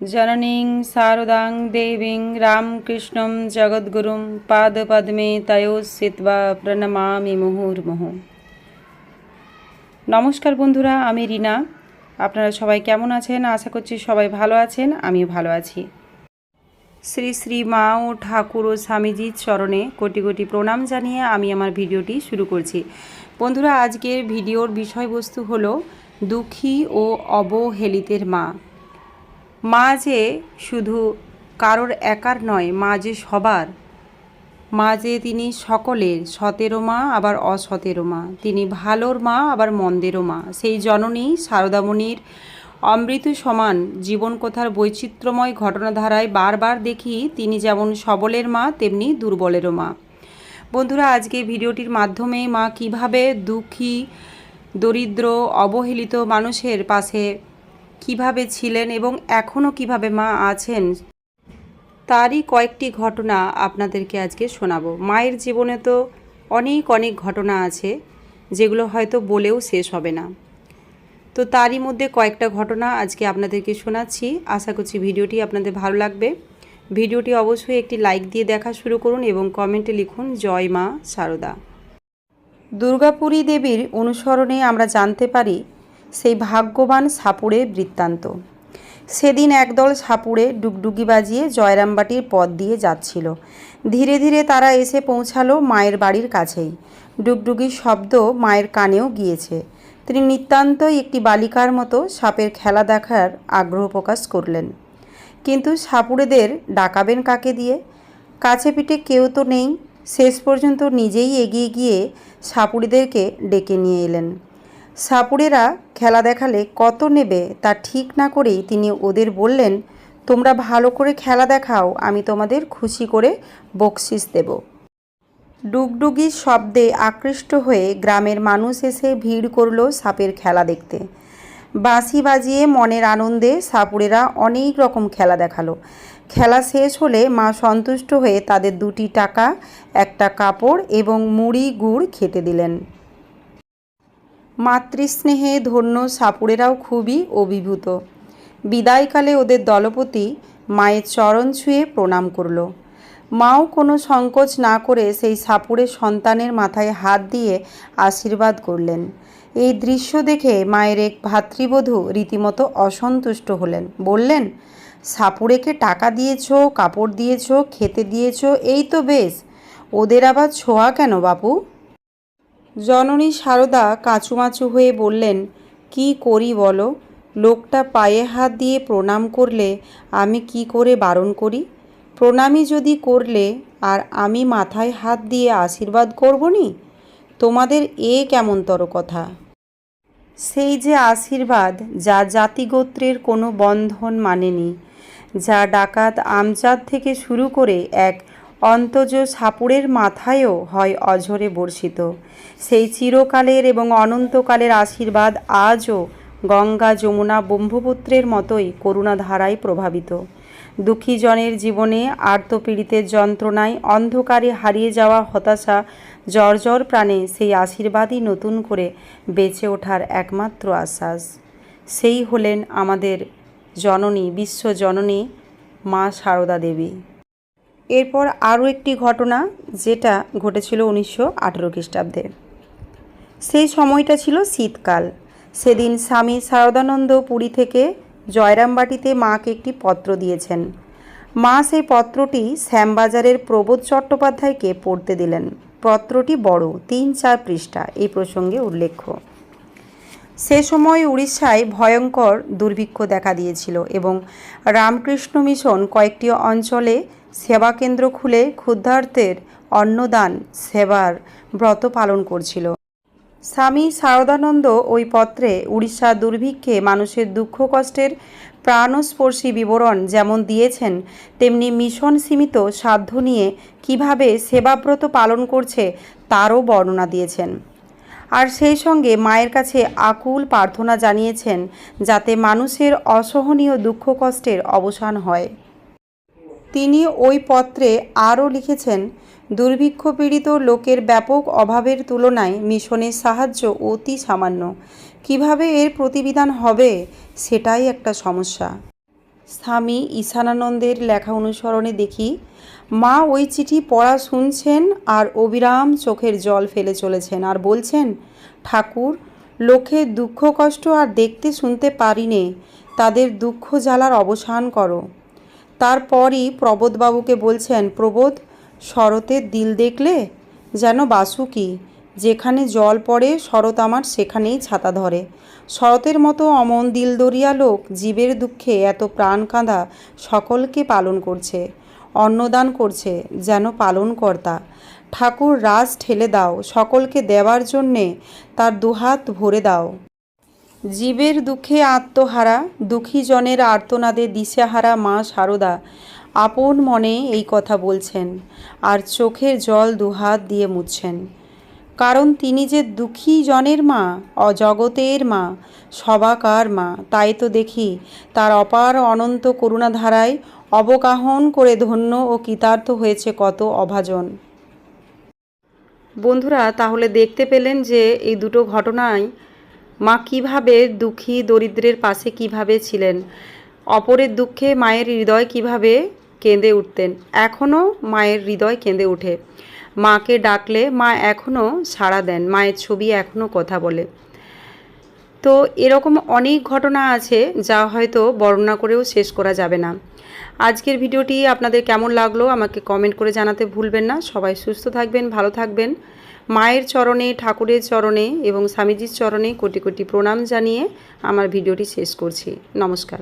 জননী, সারদাং, দেবীং, রামকৃষ্ণম, জগদ্গুরুম, পাদপদ্মে তয়োস্থিত্বা প্রণমামি মুহুর্মুহ। নমস্কার বন্ধুরা, আমি রিনা। আপনারা সবাই কেমন আছেন? আশা করছি সবাই ভালো আছেন, আমিও ভালো আছি। শ্রী শ্রী মা ও ঠাকুর ও স্বামীজির চরণে কোটি কোটি প্রণাম জানিয়ে আমি আমার ভিডিওটি শুরু করছি। বন্ধুরা, আজকের ভিডিওর বিষয়বস্তু হলো দুঃখী ও অবহেলিতের মা। মা যে শুধু কারোর একার নয়, মা যে সবার। মা যে তিনি সকলের, সতেরো মা আবার অসতেরো মা। তিনি ভালোর মা আবার মন্দেরও মা। সেই জননী শারদামণির অমৃত সমান জীবনকথার বৈচিত্র্যময় ঘটনাধারায় বারবার দেখি তিনি যেমন সবলের মা, তেমনি দুর্বলেরও মা। বন্ধুরা, আজকে ভিডিওটির মাধ্যমে মা কীভাবে দুঃখী, দরিদ্র, অবহেলিত মানুষের পাশে কীভাবে ছিলেন এবং এখনও কীভাবে মা আছেন, তারই কয়েকটি ঘটনা আপনাদেরকে আজকে শোনাবো। মায়ের জীবনে তো অনেক অনেক ঘটনা আছে, যেগুলো হয়তো বলেও শেষ হবে না। তো তারই মধ্যে কয়েকটা ঘটনা আজকে আপনাদেরকে শোনাচ্ছি। আশা করছি ভিডিওটি আপনাদের ভালো লাগবে। ভিডিওটি অবশ্যই একটি লাইক দিয়ে দেখা শুরু করুন এবং কমেন্টে লিখুন, জয় মা শারদা দুর্গাপুরী দেবীর অনুসরণে আমরা জানতে পারি সেই ভাগ্যবান সাপুড়ে বৃত্তান্ত। সেদিন একদল সাপুড়ে ডুগডুগি বাজিয়ে জয়রামবাটির পথ দিয়ে যাচ্ছিল। ধীরে ধীরে তারা এসে পৌঁছালো মায়ের বাড়ির কাছেই। ডুগডুগির শব্দ মায়ের কানেও গিয়েছে। তিনি নিতান্তই একটি বালিকার মতো সাপের খেলা দেখার আগ্রহ প্রকাশ করলেন। কিন্তু সাপুড়েদের ডাকাবেন কাকে দিয়ে? কাছে পিঠে কেউ তো নেই। শেষ পর্যন্ত নিজেই এগিয়ে গিয়ে সাপুড়েদেরকে ডেকে নিয়ে এলেন। সাপুড়েরা খেলা দেখালে কত নেবে তা ঠিক না করেই তিনি ওদের বললেন, তোমরা ভালো করে খেলা দেখাও, আমি তোমাদের খুশি করে বকশিস দেব। ডুগডুগির শব্দে আকৃষ্ট হয়ে গ্রামের মানুষ এসে ভিড় করল সাপের খেলা দেখতে। বাঁশি বাজিয়ে মনের আনন্দে সাপুরেরা অনেক রকম খেলা দেখাল। খেলা শেষ হলে মা সন্তুষ্ট হয়ে তাদের দুটি টাকা, একটা কাপড় এবং মুড়ি গুড় খেতে দিলেন। মাতৃস্নেহে ধন্য সাপুড়েরাও খুবই অভিভূত। বিদায়কালে ওদের দলপতি মায়ের চরণ ছুঁয়ে প্রণাম করল। মাও কোনো সংকোচ না করে সেই সাপুড়ের সন্তানের মাথায় হাত দিয়ে আশীর্বাদ করলেন। এই দৃশ্য দেখে মায়ের এক ভাতৃবধূ রীতিমতো অসন্তুষ্ট হলেন। বললেন, সাপুড়েকে টাকা দিয়েছ, কাপড় দিয়েছ, খেতে দিয়েছ, এই তো বেশ। ওদের আবার ছোঁয়া কেন বাপু? জননী সারদা কাঁচুমাচু হয়ে বললেন, কি করি বলো? লোকটা পায়ে হাত দিয়ে প্রণাম করলে আমি কি করে বারণ করি? প্রণামই যদি করলে আর আমি মাথায় হাত দিয়ে আশীর্বাদ করব নি? তোমাদের এ কেমনতর কথা? সেই যে আশীর্বাদ, যা জাতিগোত্রের কোনো বন্ধন মানেনি, যা ডাকাত আমজাদ থেকে শুরু করে এক অন্তজ সাপুড়ের মাথায়ও হয় অঝরে বর্ষিত। সেই চিরকালের এবং অনন্তকালের আশীর্বাদ আজও গঙ্গা যমুনা ব্রহ্মপুত্রের মতোই করুণাধারায় প্রভাবিত। দুঃখীজনের জীবনে আর্তপীড়িতের যন্ত্রণায় অন্ধকারে হারিয়ে যাওয়া হতাশা জর্জর প্রাণে সেই আশীর্বাদই নতুন করে বেঁচে ওঠার একমাত্র আশ্বাস। সেই হলেন আমাদের জননী বিশ্বজননী মা সারদা দেবী। এরপর আরও একটি ঘটনা যেটা ঘটেছিল উনিশশো আঠেরো খ্রিস্টাব্দে। সেই সময়টা ছিল শীতকাল। সেদিন স্বামী শারদানন্দ পুরী থেকে জয়রামবাটিতে মাকে একটি পত্র দিয়েছেন। মা সেই পত্রটি শ্যামবাজারের প্রবোধ চট্টোপাধ্যায়কে পড়তে দিলেন। পত্রটি বড়, তিন চার পৃষ্ঠা, এই প্রসঙ্গে উল্লেখ্য। সে সময় উড়িষ্যায় ভয়ঙ্কর দুর্ভিক্ষ দেখা দিয়েছিল এবং রামকৃষ্ণ মিশন কয়েকটি অঞ্চলে সেবাকেন্দ্র খুলে ক্ষুদ্ধার্থের অন্নদান সেবার ব্রত পালন করছিল। স্বামী শারদানন্দ ওই পত্রে উড়িষ্যা দুর্ভিক্ষে মানুষের দুঃখ কষ্টের প্রাণস্পর্শী বিবরণ যেমন দিয়েছেন, তেমনি মিশন সীমিত সাধ্য নিয়ে কীভাবে সেবাব্রত পালন করছে তারও বর্ণনা দিয়েছেন। আর সেই সঙ্গে মায়ের কাছে আকুল প্রার্থনা জানিয়েছেন, যাতে মানুষের অসহনীয় দুঃখ কষ্টের অবসান হয়। তিনি ওই পত্রে আরও লিখেছেন, দুর্ভিক্ষ পীড়িত লোকের ব্যাপক অভাবের তুলনায় মিশনের সাহায্য অতি সামান্য। কীভাবে এর প্রতিবিধান হবে সেটাই একটা সমস্যা। স্বামী ঈশানানন্দের লেখা অনুসরণে দেখি, মা ওই চিঠি পড়া শুনছেন আর অবিরাম চোখের জল ফেলে চলেছেন আর বলছেন, ঠাকুর লোকের দুঃখ, কষ্ট আর দেখতে শুনতে পারি নে, তাদের দুঃখ জ্বালার অবসান করো। তারপরই প্রবোধবাবুকে বলছেন, প্রবোধ শরতের দিল দেখলে যেন বাসুকি যেখানে জল পড়ে শরৎ আমার সেখানেই ছাতা ধরে। শরতের মতো অমন দিলদরিয়া লোক জীবের দুঃখে এত প্রাণ কাঁদা সকলকে পালন করছে, অন্নদান করছে যেন পালনকর্তা। ঠাকুর রাজ ঠেলে দাও, সকলকে দেওয়ার জন্যে তার দুহাত ভরে দাও। জীবের দুঃখে আত্মহারা, দুঃখী জনের আর্তনাদে দিশেহারা মা সারদা, আপন মনে এই কথা বলছেন, আর চোখের জল দুহাত দিয়ে মুছছেন। কারণ তিনি যে দুঃখী জনের মা, অজগতের মা, সবাকার মা, তাই তো দেখি তার অপার অনন্ত করুণাধারায় অবগাহন করে ধন্য ও কৃতার্থ হয়েছে কত অভাজন। বন্ধুরা, তাহলে দেখতে পেলেন যে এই দুটো ঘটনায় মা কীভাবে দুঃখী দরিদ্রের পাশে কীভাবে ছিলেন? অপরের দুঃখে মায়ের হৃদয় কীভাবে কেঁদে উঠতেন? এখনও মায়ের হৃদয় কেঁদে ওঠে। মাকে ডাকলে মা এখনও সাড়া দেন, মায়ের ছবি এখনও কথা বলে। তো এরকম অনেক ঘটনা আছে যা হয়তো বর্ণনা করেও শেষ করা যাবে না। আজকের ভিডিওটি আপনাদের কেমন লাগল আমাকে কমেন্ট করে জানাতে ভুলবেন না। সবাই সুস্থ থাকবেন, ভালো থাকবেন। মায়ের চরণে, ঠাকুরের চরণে এবং স্বামীজির চরণে কোটি কোটি প্রণাম জানিয়ে আমার ভিডিওটি শেষ করছি। নমস্কার।